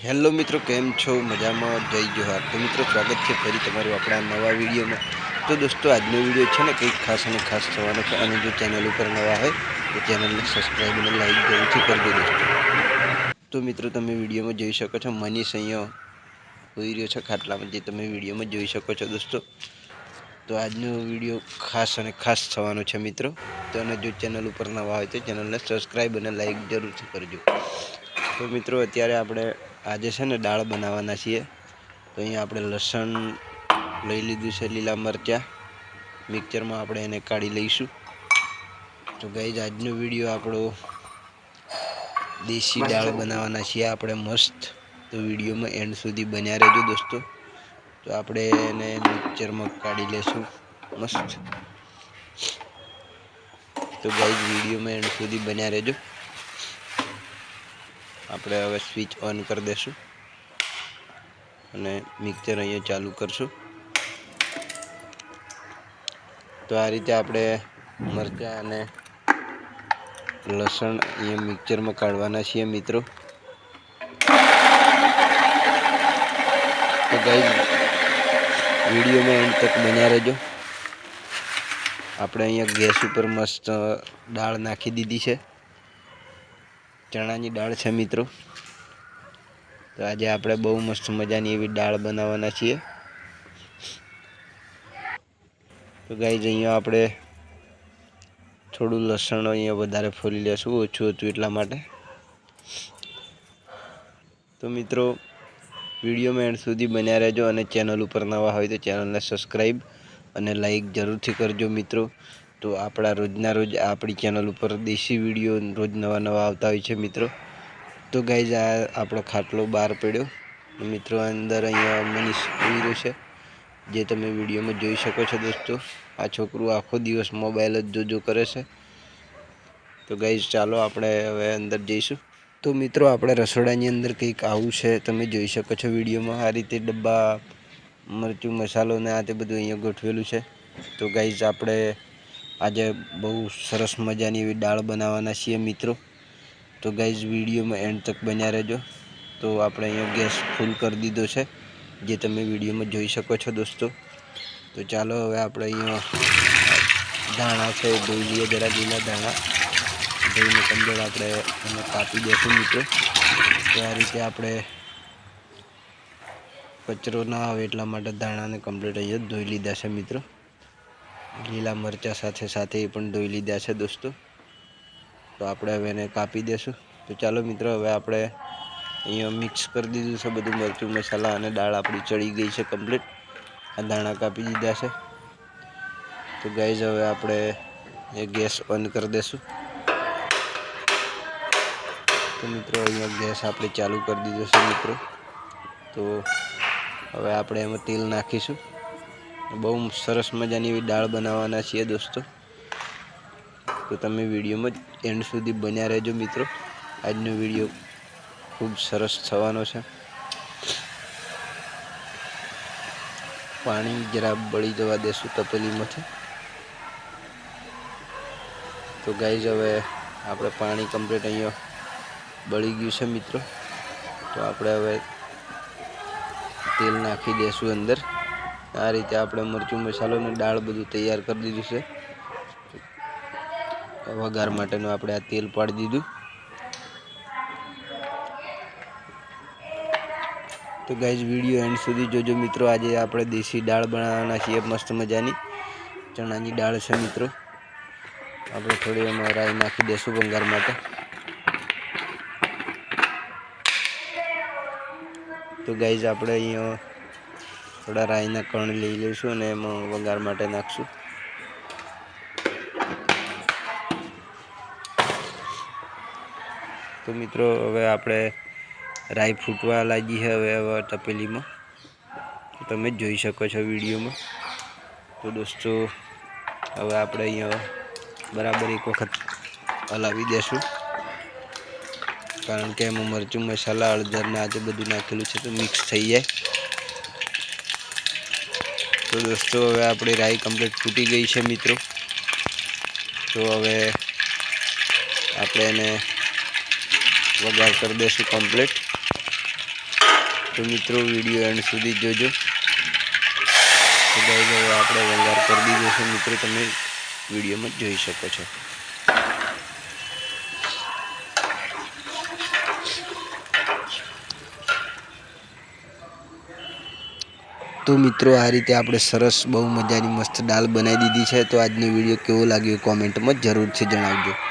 Hello મિત્રો, કેમ છો? મજામાં? જય જોહાર. તો મિત્રો, સ્વાગત છે ફરી તમારું આપણા નવા વિડીયોમાં. તો દોસ્તો, આજનો વીડિયો છે ને કંઈક ખાસ અને ખાસ થવાનો છે. અને જો ચેનલ ઉપર નવા હોય, તો ચેનલને સબસ્ક્રાઈબ અને લાઈક જરૂરથી કરજો દોસ્તો. તો મિત્રો, તમે વિડીયોમાં જોઈ શકો છો મનીષ અહીંયા હોઈ રહ્યો છે ખાટલામાં, જે તમે વિડીયોમાં જોઈ શકો છો દોસ્તો. તો આજનો વીડિયો ખાસ અને ખાસ થવાનો છે મિત્રો. તો અને જો ચેનલ ઉપર નવા હોય, તો ચેનલને સબસ્ક્રાઈબ અને લાઈક જરૂરથી કરજો. તો મિત્રો અત્યારે આપણે આજે છે ને દાળ બનાવવાના છીએ. તો અહીંયા આપણે લસણ લઈ લીધું છે લીલા મરચાં. મિક્સરમાં આપણે એને કાઢી લઈશું. તો ગઈ આજનો વીડિયો આપણો દેશી દાળ બનાવવાના છીએ. આપણે મસ્ત. તો વિડીયોમાં એન્ડ સુધી બન્યા રહેજો દોસ્તો. તો આપણે એને મિક્સરમાં કાઢી લેશું. મસ્ત. તો ગાઈઝ વિડીયોમાં એન્ડ સુધી બન્યા રહેજો. આપણે હવે સ્વિચ ઓન કરી દઈશું અને મિક્સર અહીંયા ચાલુ કરશું. તો આ રીતે આપણે મરચાં અને લસણ અહીંયા મિક્સરમાં કાઢવાના છીએ મિત્રો. તો ગઈ વિડીયોમાં એન્ડ તક બન્યા રહેજો. આપણે અહીંયા ગેસ ઉપર મસ્ત દાળ નાખી દીધી છે. ચણાની દાળ છે મિત્રો. તો આજે આપણે બહુ મસ્ત મજાની એવી દાળ બનાવવાના છીએ. તો ગાઈઝ અહીંયા આપણે થોડું લસણ અહીંયા વધારે ફોલી લેશું, ઓછું હતું એટલા માટે. તો મિત્રો વિડીયોમાં એન્ડ સુધી બન્યા રહેજો અને ચેનલ ઉપર નવા હોય તો ચેનલને સબસ્ક્રાઈબ અને લાઈક જરૂરથી કરજો મિત્રો. તો આપણા રોજના રોજ આપણી ચેનલ ઉપર દેશી વીડિયો રોજ નવા નવા આવતા હોય છે મિત્રો. તો ગાઈઝ આ આપણો ખાટલો બહાર પડ્યો. મિત્રો, અંદર અહીંયા મનીષ આવી છે, જે તમે વિડીયોમાં જોઈ શકો છો દોસ્તો. આ છોકરું આખો દિવસ મોબાઈલ જ જોજો કરે છે. તો ગાઈઝ ચાલો આપણે હવે અંદર જઈશું. તો મિત્રો, આપણે રસોડાની અંદર કંઈક આવું છે, તમે જોઈ શકો છો વિડીયોમાં. આ રીતે ડબ્બા, મરચું, મસાલો ને આ તે બધું અહીંયા ગોઠવેલું છે. તો ગાઈઝ આપણે આજે બહુ સરસ મજાની એવી દાળ બનાવવાના છીએ મિત્રો. તો ગાઈઝ વિડીયોમાં એન્ડ તક બન્યા રહેજો. તો આપણે અહીંયા ગેસ ફૂલ કરી દીધો છે, જે તમે વિડીયોમાં જોઈ શકો છો દોસ્તો. તો ચાલો હવે આપણે અહીંયા ધાણા છે, ધોઈ લઈએ જરા લીલા ધાણા. ધોઈને કમ્પ્લેટ આપણે એને કાપી દઈશું મિત્રો. તો આ રીતે આપણે કચરો ના આવે એટલા માટે ધાણાને કમ્પ્લીટ અહીંયા ધોઈ લીધા છે મિત્રો. લીલા મરચાં સાથે સાથે એ પણ ધોઈ લીધા છે દોસ્તો. તો આપણે હવે એને કાપી દઈશું તો ચાલો મિત્રો, હવે આપણે અહીંયા મિક્સ કરી દીધું છે બધું મરચું, મસાલા અને દાળ આપણી ચડી ગઈ છે કમ્પ્લીટ. આ દાણા કાપી દીધા છે. તો ગાઈઝ હવે આપણે એ ગેસ ઓન કરી દઈશું તો મિત્રો, અહીંયા ગેસ આપણે ચાલુ કરી દીધો છે મિત્રો. તો હવે આપણે એમાં તેલ નાખીશું. બહુ સરસ મજાની એવી દાળ બનાવવાના છીએ દોસ્તો. તો તમે વિડીયોમાં જ એન્ડ સુધી બન્યા રહેજો મિત્રો. આજનો વીડિયો ખૂબ સરસ થવાનો છે. પાણી જરા બળી જવા દેશું તપેલીમાંથી. તો ગાઈઝ હવે આપણે પાણી કમ્પ્લીટ અહીંયા બળી ગયું છે મિત્રો. તો આપણે હવે તેલ નાખી દઈશું અંદર. આ રીતે આપણે મરચું મસાલો દાળ બધું તૈયાર કરી દીધું છે. વઘાર માટેનું આપણે આ તેલ પાડી દીધું. તો ગાઈઝ, વીડિયો એન્ડ સુધી જોજો મિત્રો. આજે આપણે દેશી દાળ બનાવવાના છીએ મસ્ત મજાની. ચણાની દાળ છે મિત્રો. આપણે થોડી એમાં રાઈ નાખી દઈશું વઘાર માટે. તો ગાઈઝ, આપણે અહીંયા થોડા રાઈના કણ લઈ લઈશું અને એમાં વઘાર માટે નાખશું. તો મિત્રો, હવે આપણે રાઈ ફૂટવા લાગી હવે હવે તપેલીમાં તમે જોઈ શકો છો વિડીયોમાં. તો દોસ્તો, હવે આપણે અહીંયા બરાબર એક વખત હલાવી દેશું. કારણ કે એમાં મરચું મસાલા હળદર ને આજે બધું નાખેલું છે તો મિક્સ થઈ જાય. તો દોસ્તો, હવે આપણી રાઈ કમ્પ્લીટ ફૂટી ગઈ છે મિત્રો. તો હવે આપણે એને વઘાર કરી દઈશું કમ્પ્લીટ તો મિત્રો વીડિયો એન્ડ સુધી જોજો. તો હવે આપણે વગાર કરી દીધો છે. મિત્રો, તમે વિડીયોમાં જોઈ શકો છો. તો મિત્રો, આ રીતે આપણે સરસ બહુ મજાની મસ્ત દાલ બનાવી દીધી છે. તો આજનો વીડિયો કેવો લાગ્યો કોમેન્ટમાં જરૂરથી જણાવજો.